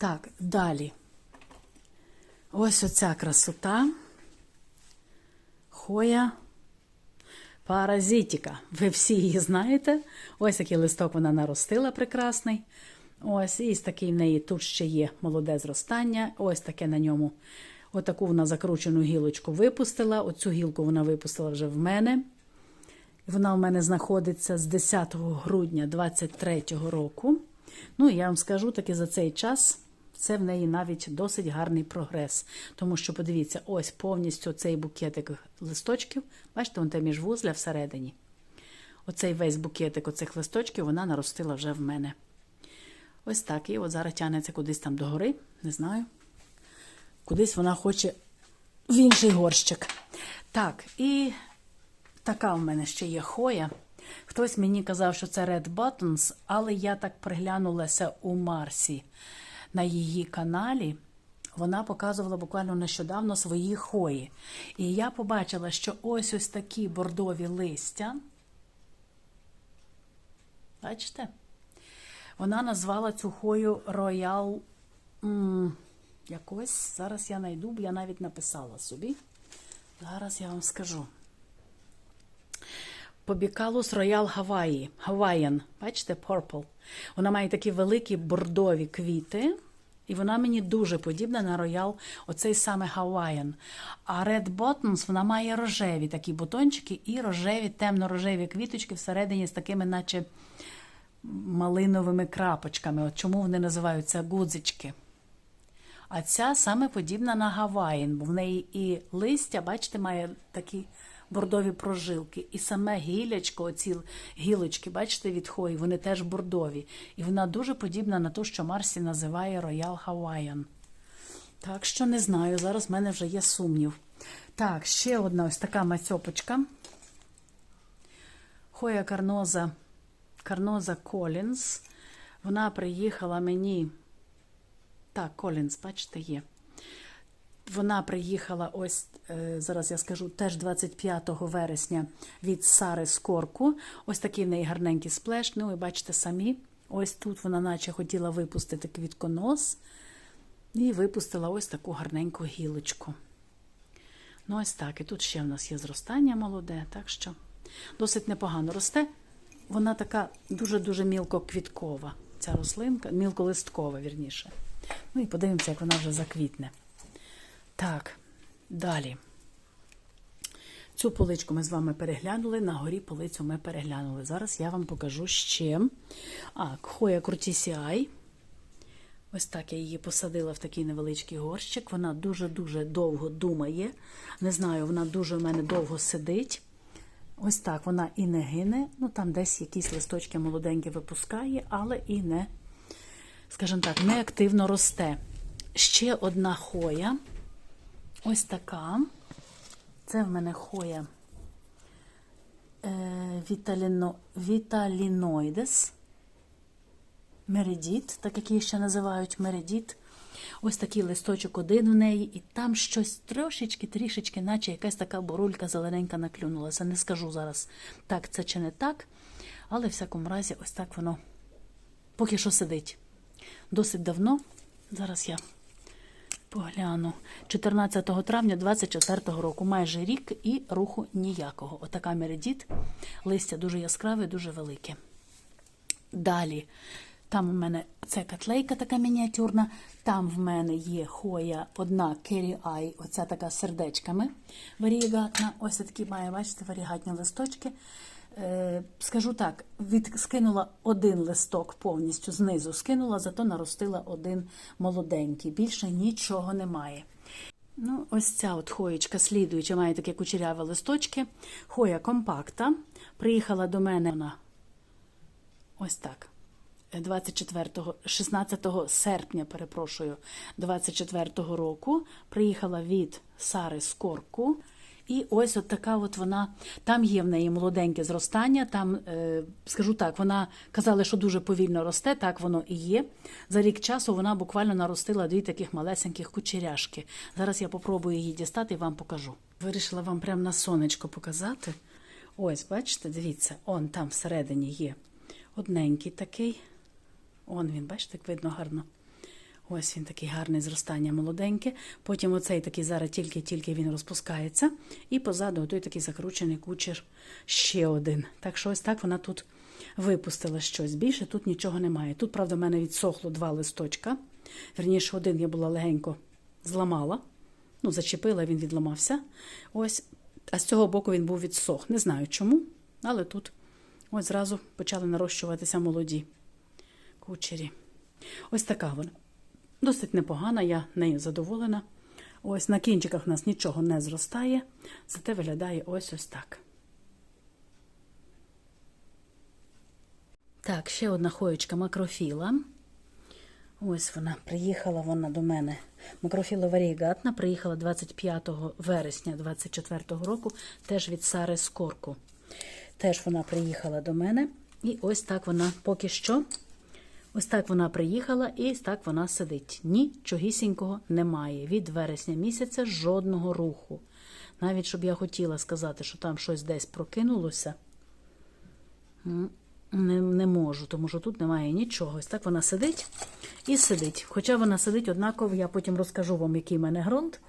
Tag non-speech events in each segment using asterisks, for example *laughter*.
Так, далі. Ось оця красота. Хоя паразитіка. Ви всі її знаєте. Ось такий листок вона наростила прекрасний. Ось, і такий в неї тут ще є молоде зростання. Ось таке на ньому. Отаку вона закручену гілочку випустила. Оцю гілку вона випустила вже в мене. Вона в мене знаходиться з 10 грудня 23 року. Ну, я вам скажу таки за цей час. Це в неї навіть досить гарний прогрес. Тому що, подивіться, ось повністю цей букетик листочків. Бачите, вон те міжвузля всередині. Оцей весь букетик оцих листочків вона наростила вже в мене. Ось так. І от зараз тягнеться кудись там догори, не знаю. Кудись вона хоче в інший горщик. Так, і така в мене ще є хоя. Хтось мені казав, що це Red Buttons, але я так приглянулася у Марсі на її каналі. Вона показувала буквально нещодавно свої хої. І я побачила, що ось ось такі бордові листя. Бачите? Вона назвала цю хою м, якось. Зараз я знайду, бо я навіть написала собі. Зараз я вам скажу. Побікалус Роял Гаваї. Hawaiian. Бачите, Purple. Вона має такі великі бордові квіти. І вона мені дуже подібна на роял, оцей саме Hawaiian. А Red Bottoms, вона має рожеві такі бутончики і рожеві, темно-рожеві квіточки всередині з такими, наче малиновими крапочками. От чому вони називаються гудзички. А ця саме подібна на Гаваїн, бо в неї і листя, бачите, має такі бордові прожилки. І саме гілячко, оці гілочки, бачите, від хої, вони теж бордові. І вона дуже подібна на ту, що Марсі називає Royal Hawaiian. Так що не знаю, зараз в мене вже є сумнів. Так, ще одна ось така мацьопочка. Хоя Карноза, Карноза Колінс. Вона приїхала мені. Так, Колінс, бачите, є. Вона приїхала ось, е, зараз я скажу, теж 25 вересня від Сари Скорку. Ось такий в неї гарненький сплеш. Ну, ви бачите самі. Ось тут вона наче хотіла випустити квітконос. І випустила ось таку гарненьку гілочку. Ну, ось так. І тут ще в нас є зростання молоде, так що досить непогано росте. Вона така дуже-дуже мілкоквіткова. Ця рослинка, мілколисткова, вірніше. Ну і подивимося, як вона вже заквітне. Так, далі. Цю поличку ми з вами переглянули, на горі полицю ми переглянули. Зараз я вам покажу ще. А, Хоя Крутісіай. Ось так я її посадила в такий невеличкий горщик. Вона дуже-дуже довго думає. Не знаю, вона дуже в мене довго сидить. Ось так вона і не гине. Ну, там десь якісь листочки молоденькі випускає, але і не, скажімо так, не активно росте. Ще одна хоя. Ось така. Це в мене хоя е, віталіно, Віталіноїдес. Мередіт, так як її ще називають мередіт. Ось такий листочок один в неї, і там щось трошечки, трішечки, наче якась така борулька зелененька наклюнулася. Не скажу зараз, так це чи не так, але в всякому разі, ось так воно поки що сидить. Досить давно. Зараз я погляну. 14 травня 24 року, майже рік і руху ніякого. Отака мередіт. Листя дуже яскраве, дуже велике. Далі. Там у мене це котлейка така мініатюрна. Там в мене є хоя одна Керрі Ай, оця така сердечками варігатна. Ось такі має, бачите, варігатні листочки. Е, скажу так, від, скинула один листок повністю знизу, скинула, зато наростила один молоденький. Більше нічого немає. Ну, ось ця от хоєчка слідуюча, має такі кучеряві листочки. Хоя компакта. Приїхала до мене вона ось так. 24, 16 серпня, перепрошую, 24 року приїхала від Сари Скорку. І ось от така от вона, там є в неї молоденьке зростання. Там, е, скажу так, вона казала, що дуже повільно росте, так воно і є. За рік часу вона буквально наростила дві таких малесеньких кучеряшки. Зараз я попробую її дістати і вам покажу. Вирішила вам прямо на сонечко показати. Ось, бачите, дивіться, он там всередині є одненький такий. Он він, бачите, як видно гарно. Ось він такий гарний зростання молоденьке. Потім оцей такий зараз тільки-тільки він розпускається. І позаду той такий закручений кучер ще один. Так що ось так вона тут випустила щось. Більше тут нічого немає. Тут, правда, в мене відсохло два листочка. Верніше, один я була легенько зламала. Ну, зачепила, він відламався. Ось. А з цього боку він був відсох. Не знаю чому, але тут ось зразу почали нарощуватися молоді кучері. Ось така вона. Досить непогана, я нею задоволена. Ось на кінчиках у нас нічого не зростає, зате виглядає ось ось так. Так, ще одна хоєчка макрофіла. Ось вона приїхала вона до мене. Макрофіла варігатна приїхала 25 вересня 24 року, теж від Сари Скорку. Теж вона приїхала до мене. І ось так вона поки що. Ось так вона приїхала і ось так вона сидить. Нічогісінького немає. Від вересня місяця жодного руху. Навіть щоб я хотіла сказати, що там щось десь прокинулося, не, не можу, тому що тут немає нічого. Ось так вона сидить і сидить. Хоча вона сидить однаково, я потім розкажу вам, який в мене ґрунт,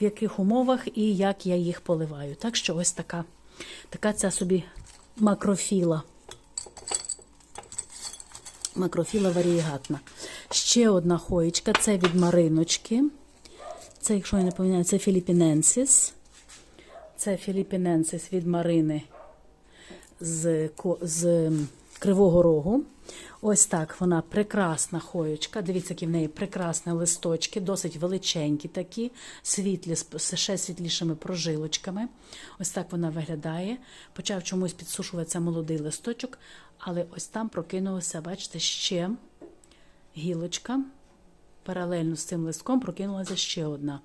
в яких умовах і як я їх поливаю. Так що ось така, така ця собі макрофіла. Макрофіла варієгатна. Ще одна хоєчка, це від Мариночки. Це, якщо я не пам'ятаю, це Філіпіненсіс. Це Філіпіненсіс від Марини з, з Кривого Рогу. Ось так вона прекрасна хоєчка. Дивіться, які в неї прекрасні листочки, досить величенькі такі, світлі, з ще світлішими прожилочками. Ось так вона виглядає. Почав чомусь підсушуватися молодий листочок, але ось там прокинулося, бачите, ще гілочка. Паралельно з цим листком прокинулася ще одна.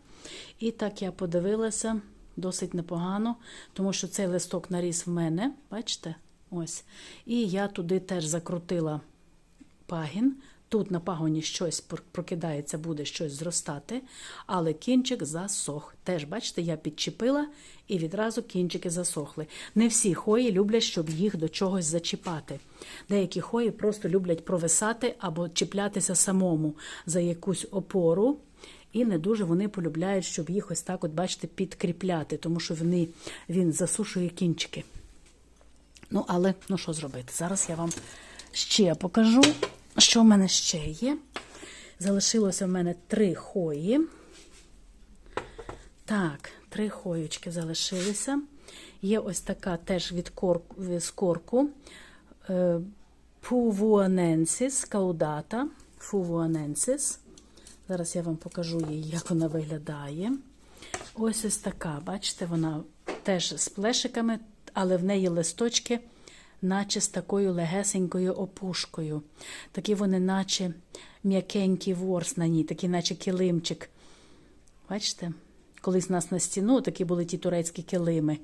І так я подивилася досить непогано, тому що цей листок наріс в мене, бачите? Ось. І я туди теж закрутила пагін. Тут на пагоні щось пр- прокидається, буде щось зростати, але кінчик засох. Теж, бачите, я підчепила і відразу кінчики засохли. Не всі хої люблять, щоб їх до чогось зачіпати. Деякі хої просто люблять провисати або чіплятися самому за якусь опору. І не дуже вони полюбляють, щоб їх ось так, от, бачите, підкріпляти, тому що вони, він засушує кінчики. Ну, але ну що зробити? Зараз я вам ще покажу, що в мене ще є. Залишилося в мене три хої. Так, три хоючки залишилися. Є ось така теж від корку, з корку. е, Пувуаненсіс каудата. Фувуаненсіс. Зараз я вам покажу її, як вона виглядає. Ось ось така, бачите, вона теж з плешиками, але в неї листочки, наче з такою легесенькою опушкою. Такі вони, наче м'якенький ворс на ній, такий, наче килимчик. Бачите? Колись нас на стіну такі були ті турецькі килими.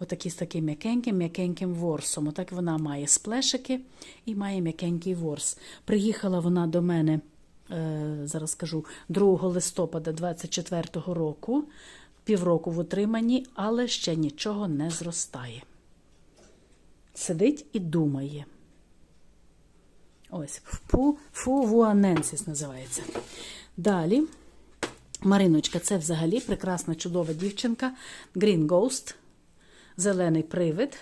Отакі з таким м'якеньким, м'якеньким ворсом. Отак вона має сплешики і має м'якенький ворс. Приїхала вона до мене, е, зараз скажу, 2 листопада 24-го року, півроку в утриманні, але ще нічого не зростає. Сидить і думає. Ось, фу, фувуаненсіс називається. Далі. Мариночка, це взагалі прекрасна, чудова дівчинка. Green Ghost, зелений привид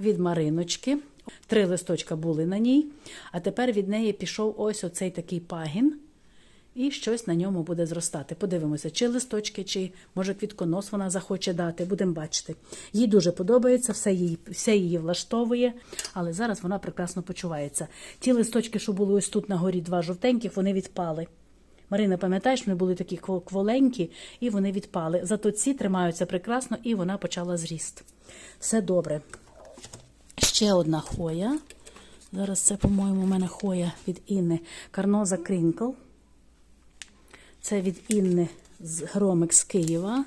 від Мариночки. Три листочка були на ній, а тепер від неї пішов ось оцей такий пагін, і щось на ньому буде зростати. Подивимося, чи листочки, чи може квітконос вона захоче дати. Будемо бачити. Їй дуже подобається, все її, все її влаштовує, але зараз вона прекрасно почувається. Ті листочки, що були ось тут на горі, два жовтеньких, вони відпали. Марина, пам'ятаєш, вони були такі кволенькі, і вони відпали. Зато ці тримаються прекрасно, і вона почала зріст. Все добре. Ще одна хоя. Зараз це, по-моєму, у мене хоя від Інни. Карноза Крінкл. Це від Інни з Громик з Києва.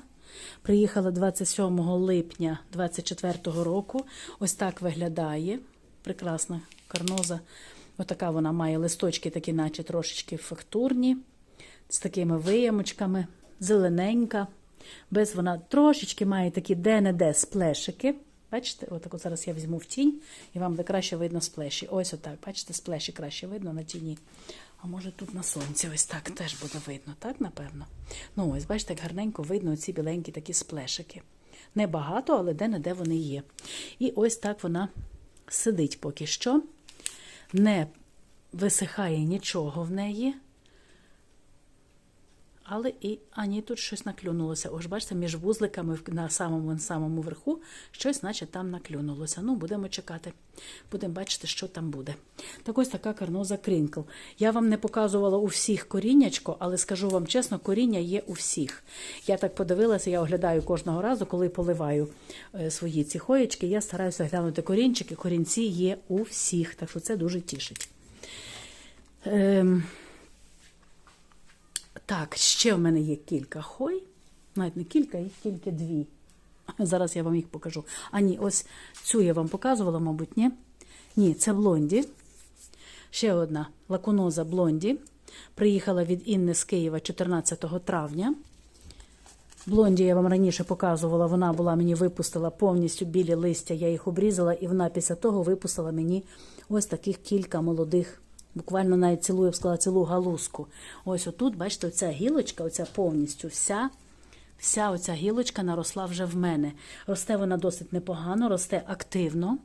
Приїхала 27 липня 24 року. Ось так виглядає. Прекрасна карноза. Отака вона має листочки, такі, наче трошечки фактурні, з такими виямочками, зелененька. Без вона трошечки має такі де-не-де сплешики. Бачите, отак от зараз я візьму в тінь, і вам буде краще видно сплеші. Ось отак, бачите, сплеші краще видно на тіні. А може тут на сонці ось так теж буде видно, так, напевно? Ну, ось, бачите, як гарненько видно ці біленькі такі сплешики. Небагато, але де-не-де вони є. І ось так вона сидить поки що. Не висихає нічого в неї. Але і ані тут щось наклюнулося. Ось бачите, між вузликами на самому самому верху щось, наче там наклюнулося. Ну, будемо чекати. Будемо бачити, що там буде. Так ось така карноза Крінкл. Я вам не показувала у всіх коріннячко, але скажу вам чесно, коріння є у всіх. Я так подивилася, я оглядаю кожного разу, коли поливаю е, свої ці хоєчки, я стараюся глянути корінчики. Корінці є у всіх, так що це дуже тішить. Ем, так, ще в мене є кілька хой. Навіть не кілька, їх тільки дві. Зараз я вам їх покажу. А ні, ось цю я вам показувала, мабуть, ні? Ні, це блонді. Ще одна лакуноза блонді. Приїхала від Інни з Києва 14 травня. Блонді я вам раніше показувала, вона була мені випустила повністю білі листя, я їх обрізала, і вона після того випустила мені ось таких кілька молодих, буквально навіть цілу, я б сказала, цілу галузку. Ось отут, бачите, оця гілочка, оця повністю вся. Вся оця гілочка наросла вже в мене. Росте вона досить непогано, росте активно.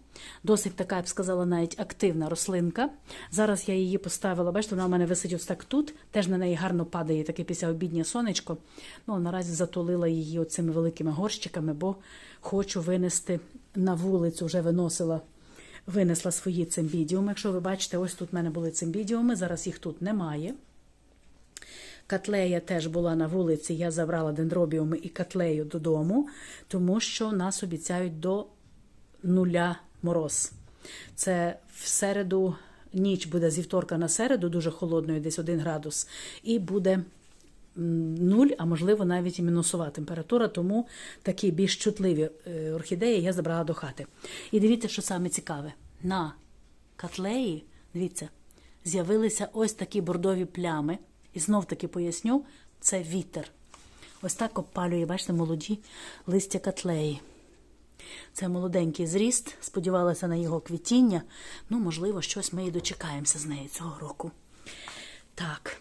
Досить така, я б сказала, навіть активна рослинка. Зараз я її поставила, бачите, вона в мене висить ось так тут. Теж на неї гарно падає таке післяобіднє сонечко. Ну, наразі затулила її оцими великими горщиками, бо хочу винести на вулицю, вже виносила. Винесла свої цимбідіуми. Якщо ви бачите, ось тут в мене були цимбідіуми, зараз їх тут немає. Катлея теж була на вулиці. Я забрала дендробіуми і катлею додому, тому що нас обіцяють до нуля мороз. Це в середу ніч буде зі вівторка на середу, дуже холодною, десь 1 градус, і буде м, нуль, а можливо навіть і мінусова температура, тому такі більш чутливі е, орхідеї я забрала до хати. І дивіться, що саме цікаве. На котлеї, дивіться, з'явилися ось такі бордові плями. І знов таки поясню, це вітер. Ось так обпалює, бачите, молоді листя котлеї. Це молоденький зріст, сподівалася на його квітіння. Ну, можливо, щось ми і дочекаємося з неї цього року. Так.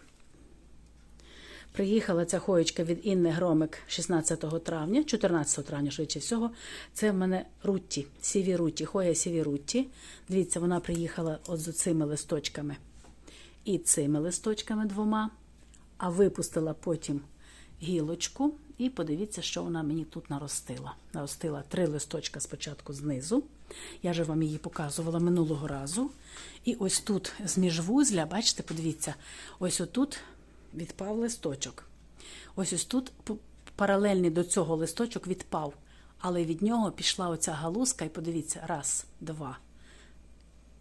Приїхала ця хоєчка від Інни Громик 16 травня, 14 травня, швидше всього. Це в мене рутті, сіві рутті, хоя сіві рутті. Дивіться, вона приїхала от з цими листочками і цими листочками двома, а випустила потім гілочку. І подивіться, що вона мені тут наростила. Наростила три листочка спочатку знизу. Я вже вам її показувала минулого разу. І ось тут з міжвузля, бачите, подивіться, ось отут відпав листочок. Ось ось тут паралельний до цього листочок відпав. Але від нього пішла оця галузка, і подивіться, раз, два,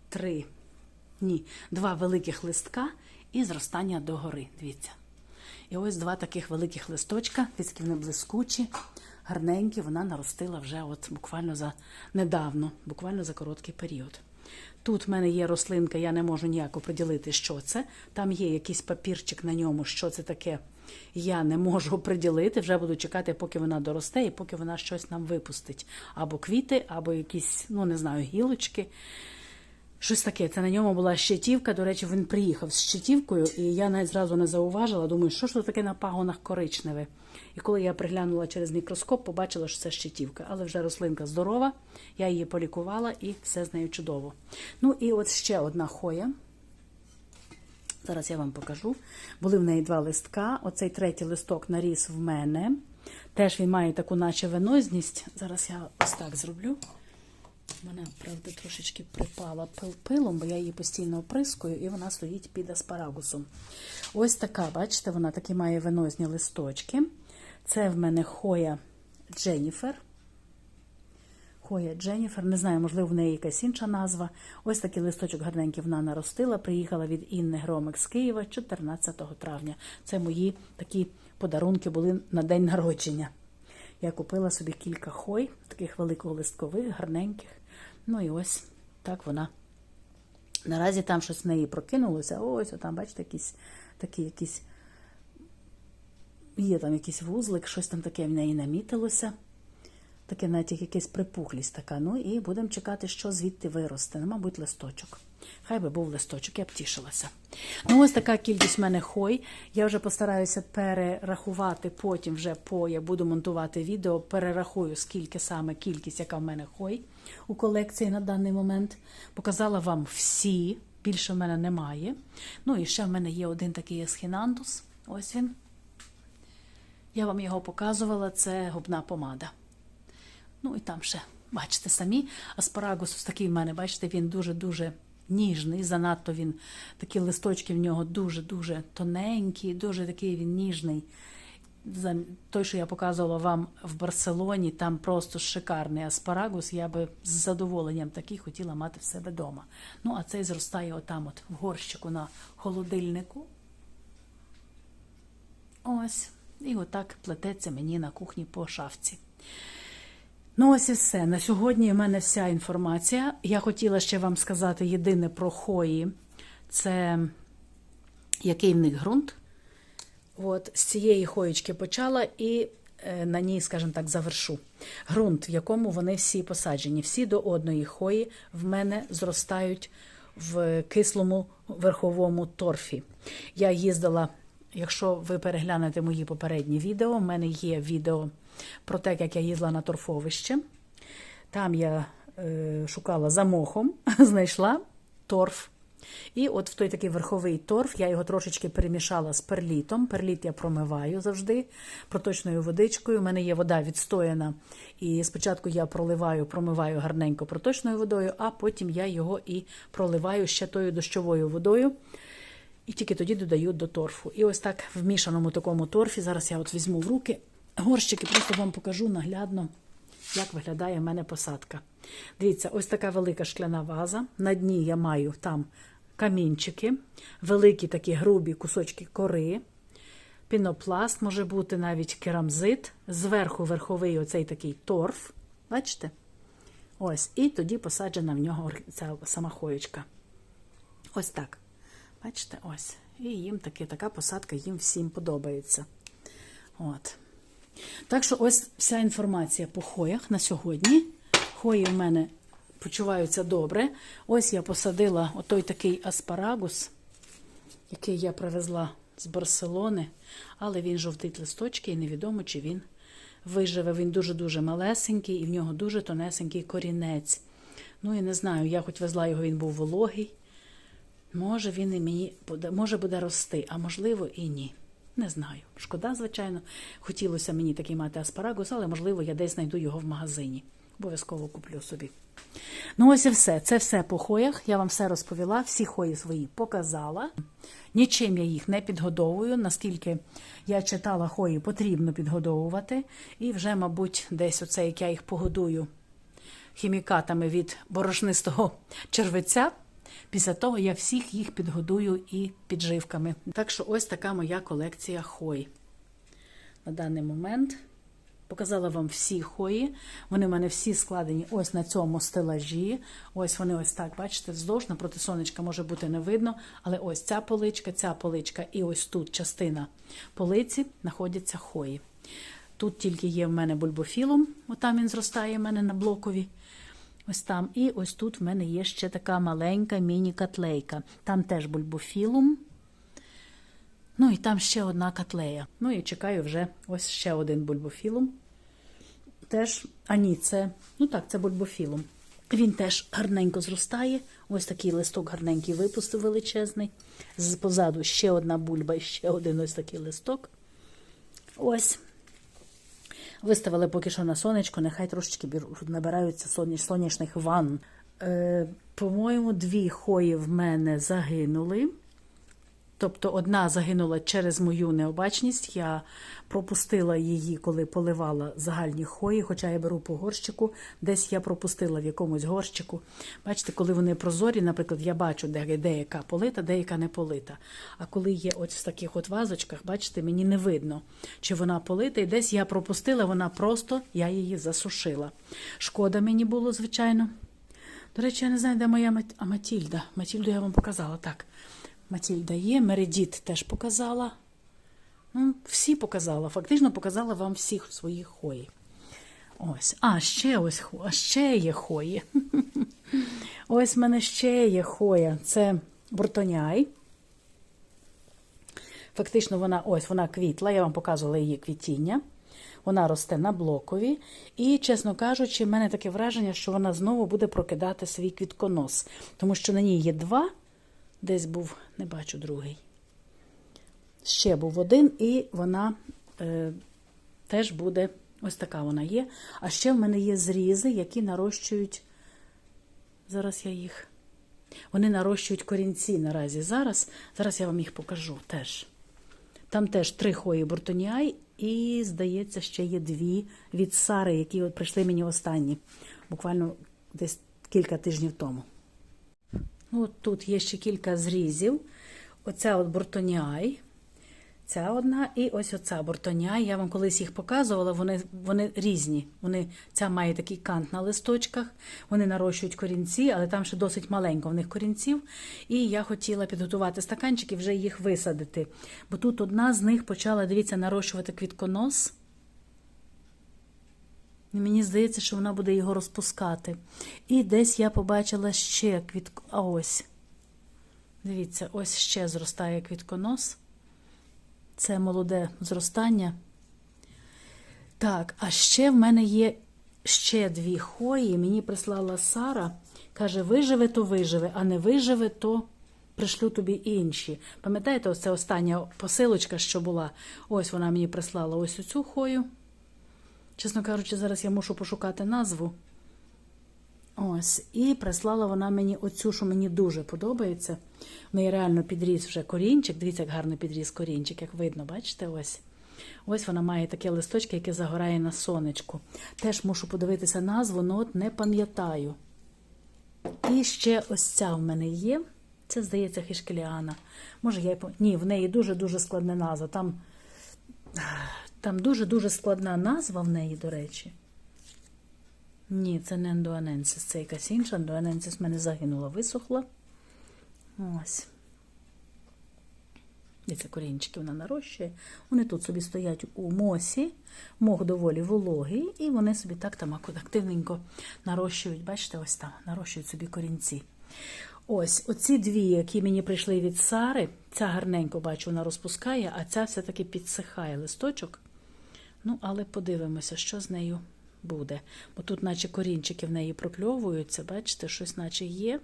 три, ні, два великих листка і зростання догори. Дивіться. І ось два таких великих листочка, дивіться, вони блискучі, гарненькі, вона наростила вже от буквально за недавно, буквально за короткий період. Тут в мене є рослинка, я не можу ніяк оприділити, що це. Там є якийсь папірчик на ньому, що це таке. Я не можу *laughs* оприділити. Вже буду чекати, поки вона доросте і поки вона щось нам випустить. Або квіти, або якісь, ну не знаю, гілочки. Щось таке. Це на ньому була щитівка. До речі, він приїхав з щитівкою, і я навіть зразу не зауважила. Думаю, що ж це таке на пагонах коричневе. І коли я приглянула через мікроскоп, побачила, що це щитівка. Але вже рослинка здорова, я її полікувала і все з нею чудово. Ну і от ще одна хоя. Зараз я вам покажу. Були в неї два листка. Оцей третій листок наріс в мене. Теж він має таку, наче венозність. Зараз я ось так зроблю. Вона, правда, трошечки припала пил пилом, бо я її постійно оприскую, і вона стоїть під аспарагусом. Ось така, бачите, вона такі має венозні листочки. Це в мене хоя Дженніфер. Хоя Дженніфер, не знаю, можливо, в неї якась інша назва. Ось такий листочок гарненький вона наростила. Приїхала від Інни Громик з Києва 14 травня. Це мої такі подарунки були на день народження. Я купила собі кілька хой, таких великолисткових, гарненьких. Ну і ось так вона. Наразі там щось в неї прокинулося. Ось, там, бачите, якісь такі якісь. Є там якийсь вузлик, щось там таке в неї намітилося. Таке навіть як якась припухлість така. Ну і будемо чекати, що звідти виросте. Ну, мабуть, листочок. Хай би був листочок, я б тішилася. Ну, ось така кількість в мене хой. Я вже постараюся перерахувати потім, вже по я буду монтувати відео, перерахую, скільки саме кількість, яка в мене хой у колекції на даний момент. Показала вам всі, більше в мене немає. Ну і ще в мене є один такий есхінандус. Ось він. Я вам його показувала, це губна помада. Ну і там ще, бачите самі, аспарагус ось такий в мене, бачите, він дуже-дуже ніжний. Занадто він, такі листочки в нього дуже-дуже тоненькі, дуже такий він ніжний. Той, що я показувала вам в Барселоні, там просто шикарний аспарагус. Я би з задоволенням такий хотіла мати в себе вдома. Ну, а цей зростає отам, от в горщику на холодильнику. Ось. І отак плететься мені на кухні по шафці. Ну, ось і все. На сьогодні в мене вся інформація. Я хотіла ще вам сказати єдине про хої. Це який в них ґрунт. От з цієї хоєчки почала і е, на ній, скажімо так, завершу. Ґрунт, в якому вони всі посаджені. Всі до одної хої в мене зростають в кислому верховому торфі. Я їздила, якщо ви переглянете мої попередні відео, в мене є відео про те, як я їздила на торфовище. Там я е, шукала за мохом, *laughs* знайшла торф. І от в той такий верховий торф я його трошечки перемішала з перлітом. Перліт я промиваю завжди проточною водичкою. У мене є вода відстояна. І спочатку я проливаю, промиваю гарненько проточною водою, а потім я його і проливаю ще тою дощовою водою. І тільки тоді додаю до торфу. І ось так в мішаному такому торфі. Зараз я от візьму в руки горщики, просто вам покажу наглядно, як виглядає в мене посадка. Дивіться, ось така велика шкляна ваза. На дні я маю там камінчики, великі такі грубі кусочки кори, пінопласт, може бути навіть керамзит, зверху верховий оцей такий торф. Бачите? Ось, і тоді посаджена в нього ця сама хоєчка. Ось так. Бачите, ось. І їм таки, така посадка їм всім подобається. От. Так що ось вся інформація по хоях на сьогодні. Хої в мене почуваються добре. Ось я посадила отой такий аспарагус, який я привезла з Барселони, але він жовтить листочки, і невідомо, чи він виживе. Він дуже-дуже малесенький, і в нього дуже тонесенький корінець. Ну і не знаю, я хоч везла його, він був вологий. Може, він і мені буде, може буде рости, а можливо, і ні. Не знаю. Шкода, звичайно. Хотілося мені такий мати аспарагус, але, можливо, я десь знайду його в магазині. Обов'язково куплю собі. Ну, ось і все. Це все по хоях. Я вам все розповіла, всі хої свої показала. Нічим я їх не підгодовую, наскільки я читала хої, потрібно підгодовувати. І вже, мабуть, десь оце, як я їх погодую хімікатами від борошнистого червиця. Після того я всіх їх підгодую і підживками. Так що ось така моя колекція хой. На даний момент показала вам всі хої. Вони в мене всі складені ось на цьому стелажі. Ось вони ось так, бачите, вздовж, напроти сонечка може бути не видно. Але ось ця поличка, ця поличка і ось тут частина полиці знаходяться хої. Тут тільки є в мене бульбофілум, отам він зростає в мене на блокові. Ось там. І ось тут в мене є ще така маленька міні-катлейка. Там теж бульбофілум. Ну і там ще одна котлея. Ну і чекаю вже ось ще один бульбофілум. Теж, а ні, це, ну так, це бульбофілум. Він теж гарненько зростає. Ось такий листок гарненький випустив величезний. Позаду ще одна бульба і ще один ось такий листок. Ось. Виставили поки що на сонечко, нехай трошечки набираються сонячних ванн. Е, По-моєму, дві хої в мене загинули. Тобто одна загинула через мою необачність. Я пропустила її, коли поливала загальні хої, хоча я беру по горщику. Десь я пропустила в якомусь горщику. Бачите, коли вони прозорі, наприклад, я бачу, де деяка полита, деяка не полита. А коли є ось в таких от вазочках, бачите, мені не видно, чи вона полита, і десь я пропустила, вона просто я її засушила. Шкода мені було, звичайно. До речі, я не знаю, де моя Матільда. Матільду я вам показала так. Матільда є, Мередіт теж показала. Ну, Всі показала. Фактично показала вам всіх своїх хої. Ось. А, ще ось а ще є хої. *laughs* Ось в мене ще є хоя. Це буртоняй. Фактично, вона ось вона квітла, я вам показувала її квітіння. Вона росте на блокові. І, чесно кажучи, в мене таке враження, що вона знову буде прокидати свій квітконос. Тому що на ній є два, десь був, не бачу другий. Ще був один, і вона е, теж буде ось така вона є. А ще в мене є зрізи, які нарощують. Зараз я їх. Вони нарощують корінці наразі. Зараз, зараз я вам їх покажу теж. Там теж три хої буртоніай, і, здається, ще є дві від Сари, які от прийшли мені останні, буквально десь кілька тижнів тому. Ну, тут є ще кілька зрізів. Оця от буртоніай, ця одна, і ось оця буртоніай. Я вам колись їх показувала, вони, вони різні. Вони, ця має такий кант на листочках, вони нарощують корінці, але там ще досить маленько в них корінців. І я хотіла підготувати стаканчики, вже їх висадити. Бо тут одна з них почала, дивіться, нарощувати квітконос. Мені здається, що вона буде його розпускати. І десь я побачила ще квітко. А ось. Дивіться, ось ще зростає квітконос. Це молоде зростання. Так, а ще в мене є ще дві хої. Мені прислала Сара. Каже: виживе, то виживе, а не виживе, то пришлю тобі інші. Пам'ятаєте, ось це остання посилочка, що була? Ось вона мені прислала ось оцю хою. Чесно кажучи, зараз я мушу пошукати назву. Ось, і прислала вона мені оцю, що мені дуже подобається. В неї реально підріс вже корінчик. Дивіться, як гарно підріс корінчик, як видно, бачите? Ось. Ось вона має таке листочки, яке загорає на сонечку. Теж мушу подивитися назву, але от не пам'ятаю. І ще ось ця в мене є. Це, здається, хішкеліана. Може, я й. Ні, в неї дуже-дуже складна назва. Там, там дуже-дуже складна назва в неї, до речі. Ні, це не ендуаненсис, це якась інша. Ендуаненсис в мене загинула, висохла. Ось. Дивіться, корінчики вона нарощує. Вони тут собі стоять у мосі, мох доволі вологий, і вони собі так там активненько нарощують. Бачите, ось там, нарощують собі корінці. Ось, оці дві, які мені прийшли від Сари, ця гарненько, бачу, вона розпускає, а ця все-таки підсихає листочок. Ну, але подивимося, що з нею буде. Бо тут, наче корінчики в неї прокльовуються, бачите, щось наче є.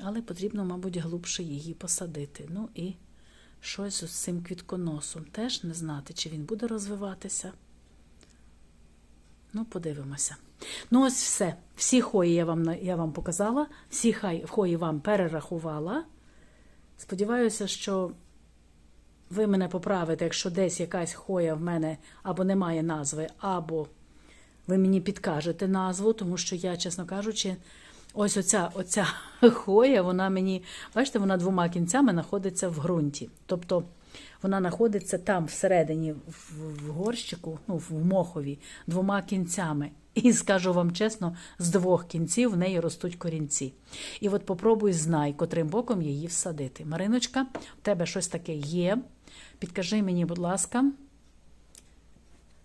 Але потрібно, мабуть, глибше її посадити. Ну і щось з цим квітконосом. Теж не знати, чи він буде розвиватися. Ну, подивимося. Ну, ось все. Всі хої я вам, я вам показала, всі хої вам перерахувала. Сподіваюся, що ви мене поправите, якщо десь якась хоя в мене або немає назви, або ви мені підкажете назву, тому що я, чесно кажучи, ось оця, оця *laughs* хоя, вона мені, бачите, вона двома кінцями знаходиться в ґрунті. Тобто вона знаходиться там всередині, в, горщику, ну, в мохові, двома кінцями. І скажу вам чесно, з двох кінців в неї ростуть корінці. І от попробуй знай, котрим боком її всадити. Мариночка, в тебе щось таке є. Підкажи мені, будь ласка,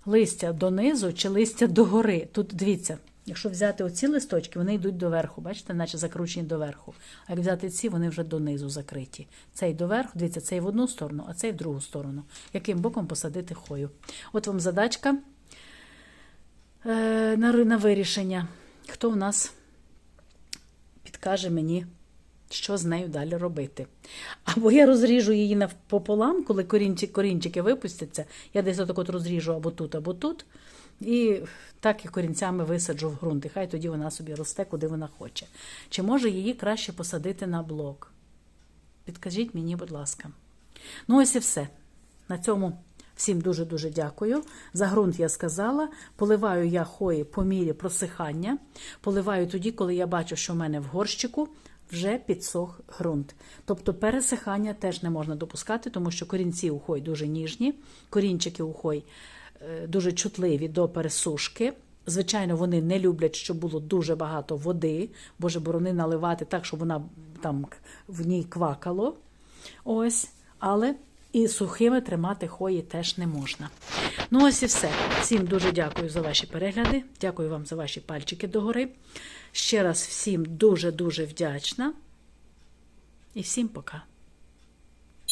листя донизу чи листя догори. Тут дивіться, якщо взяти оці листочки, вони йдуть доверху, бачите, наче закручені доверху. А як взяти ці, вони вже донизу закриті. Цей доверху, дивіться, цей в одну сторону, а цей в другу сторону. Яким боком посадити хою? От вам задачка е, на, на вирішення. Хто в нас підкаже мені? Що з нею далі робити? Або я розріжу її навпополам, коли корінчик, корінчики випустяться, я десь отак от розріжу або тут, або тут, і так і корінцями висаджу в ґрунт. І хай тоді вона собі росте, куди вона хоче. Чи може її краще посадити на блок? Підкажіть мені, будь ласка. Ну, ось і все. На цьому всім дуже-дуже дякую. За ґрунт я сказала. Поливаю я хої по мірі просихання. Поливаю тоді, коли я бачу, що в мене в горщику вже підсох ґрунт. Тобто пересихання теж не можна допускати, тому що корінці у хой дуже ніжні, корінчики у хой е, дуже чутливі до пересушки. Звичайно, вони не люблять, щоб було дуже багато води, боже борони наливати так, щоб вона там в ній квакало. Ось, але І сухими тримати хої теж не можна. Ну, ось і все. Всім дуже дякую за ваші перегляди. Дякую вам за ваші пальчики догори. Ще раз всім дуже-дуже вдячна. І всім пока.